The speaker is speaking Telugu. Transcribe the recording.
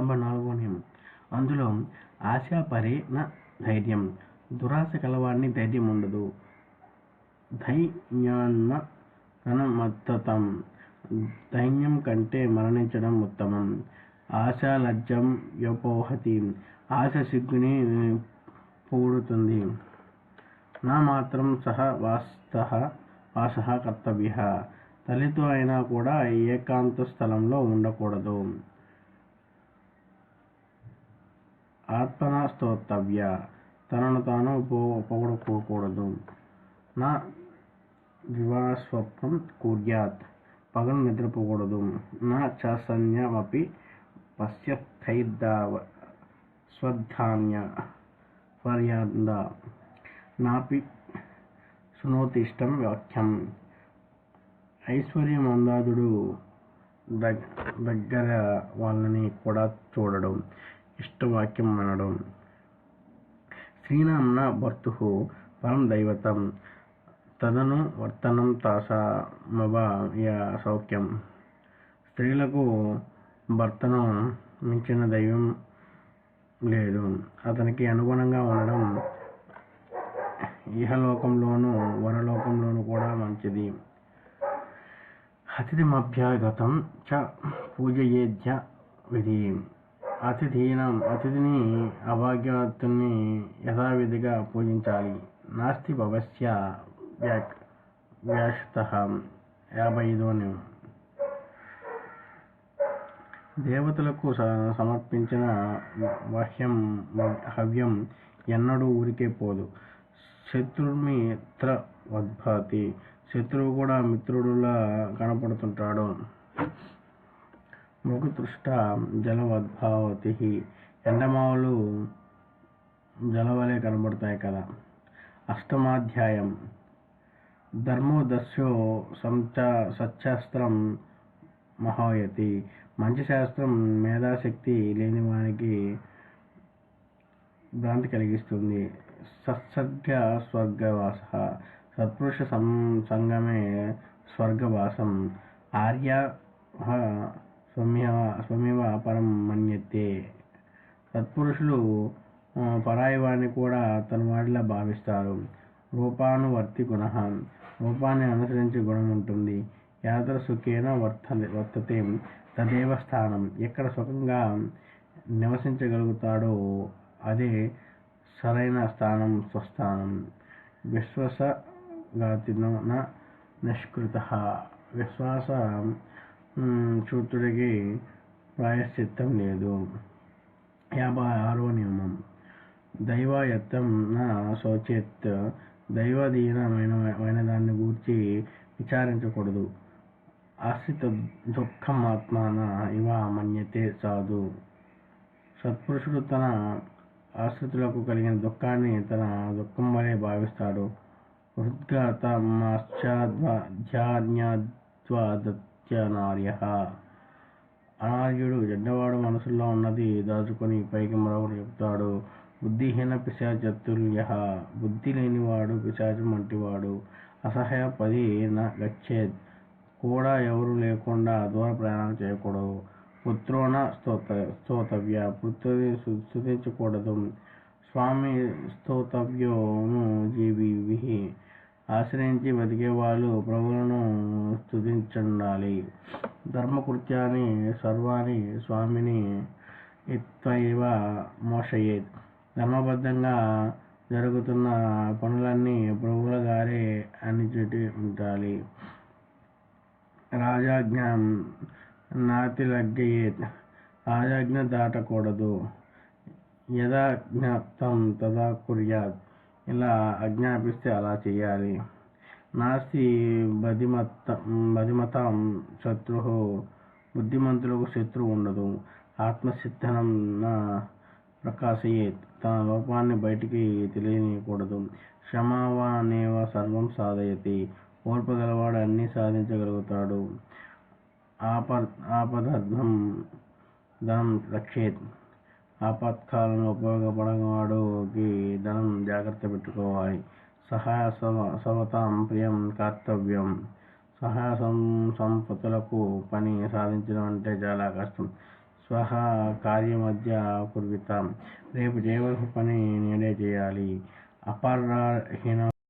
యాభై నాలుగో నియమం. అందులో ఆశాపరే న ధైర్యం. దురాశ కలవాడిని ధైర్యం ఉండదు. ధైర్యాన్న ధనమత్తతం. దైన్యం కంటే మరణించడం ఉత్తమం. ఆశ లజ్జం వ్యపోహతి. ఆశ సిగ్గుని పూడుతుంది నా మాత్రం సహ వాస్త వాస కర్తవ్య. తల్లితో అయినా కూడా ఏకాంత స్థలంలో ఉండకూడదు. ఆత్మన స్తోతవ్య తనను తాను పో- పొగడుకోకూడదు నా వివాహస్వప్నం కూర్యాత్. పగలు నిద్రపోకూడదు. నా చాసన్యమపి పశ్యర్థైర్దావ స్వధాన్య పర్యాంద. నాపి శృణోతిష్టం వాక్యం ఐశ్వర్యమందాదుడు దగ్ దగ్గర వాళ్ళని కూడా చూడడం. ఇష్టవాక్యం అనడం. శ్రీనామ్న భర్తు పరం దైవతం. తదను వర్తనం తాసామవ య సౌఖ్యం. స్త్రీలకు భర్తను మించిన దైవం లేదు. అతనికి అనుగుణంగా ఉండడం ఇహలోకంలోను వరలోకంలోను కూడా మంచిది. అతిథిమభ్యాగతం చ పూజయేద్య విధి. అతిథీనం అతిథిని అభాగ్యవత్తుని యథావిధిగా పూజించాలి. నాస్తి భవస్య వ్యాక్ వ్యాషత యాభై ఐదు అని దేవతలకు స- సమర్పించిన వహ్యం హవ్యం ఎన్నడూ ఊరికే పోదు. శత్రుమిత్ర వద్భాతి. శత్రువు కూడా మిత్రుడులా కనపడుతుంటాడు. మృగతృష్ట జలవద్భావతి. ఎండమావులు జలవలే కనబడతాయి కదా. అష్టమాధ్యాయం. ధర్మోదస్యో సంచ సత్శాస్త్రం మహాయతి. మంచి శాస్త్రం మేధాశక్తి లేని వానికి భ్రాంతి కలిగిస్తుంది. సత్సర్గ స్వర్గవాస. సత్పురుష సం సంగమే స్వర్గవాసం. ఆర్య స్వమ్య స్వమివ పరం మన్యతే. సత్పురుషులు ఆ, పరాయి వారిని కూడా తన వాడిలా భావిస్తారు. రూపానువర్తి గుణ రూపాన్ని అనుసరించి గుణం ఉంటుంది. యాత్ర సుఖేన వర్త వర్తతే. తదేవ స్థానం. ఎక్కడ సుఖంగా నివసించగలుగుతాడో అదే సరైన స్థానం స్వస్థానం. విశ్వాసఘాతిన నిష్కృత. విశ్వాస చూతుడికి ప్రాయశ్చిత్తం లేదు. యాభై ఆరో నియమం. దైవాయత్తం నా శోచేత్ దైవాధీనమైన అయిన దాన్ని గూర్చి విచారించకూడదు. ఆశ్రిత దుఃఖం ఆత్మాన ఇవ మన్యతే సాధు. సత్పురుషుడు తన ఆశ్రితులకు కలిగిన దుఃఖాన్ని తన దుఃఖం వలె భావిస్తాడు. హృద్గతమాశ్చాధ్యాన్యాద్వాదత్యనార్య అనార్యుడు చెడ్డవాడు మనసులో ఉన్నది దాచుకొని పైకి మరొకటి చెప్తాడు. బుద్ధిహీన పిశాచతుల్య బుద్ధి లేనివాడు పిశాచం వంటివాడు. అసహ్య పది న గచ్చేద్ కూడా ఎవరు లేకుండా దూర ప్రయాణం చేయకూడదు. పుత్రోణ స్తోత స్తోతవ్య. పుత్రుని స్థుతించకూడదు స్వామి స్తోతవ్యోను ఆశ్రయించి బతికే వాళ్ళు ప్రభువులను స్తుతించుండాలి. ధర్మకృత్యాన్ని సర్వాణి స్వామిని ఇత్వైవ మోషయేత్ ధర్మబద్ధంగా జరుగుతున్న పనులన్నీ ప్రభువుల గారే అనిచుటి ఉండాలి రాజాజ్ఞ నాతిలగ్గయేత్ రాజాజ్ఞ దాటకూడదు. యథాజ్ఞాప్తం తదా కుర్యాత్. ఇలా ఆజ్ఞాపిస్తే అలా చేయాలి నాస్తి బదిమత బదిమతం శత్రు. బుద్ధిమంతులకు శత్రువు ఉండదు. ఆత్మసిద్ధనం ప్రకాశయేత్. తన లోపాన్ని బయటికి తెలియనియకూడదు. క్షమావానేవ సర్వం సాధయతి. ఓర్పగలవాడు అన్నీ సాధించగలుగుతాడు. ఆప ఆపదార్థం ధనం రక్షేత్. ఆపత్కాలను ఉపయోగపడవాడుకి ధనం జాగ్రత్త పెట్టుకోవాలి. సహాయ సవ- సవతాం ప్రియం కర్తవ్యం. సహాయ సం పని సాధించడం అంటే చాలా కష్టం. స్వహ కార్యమధ్య కుర్విత. రేపు చేయవలసిన పని నేడే చేయాలి. అపరాహీన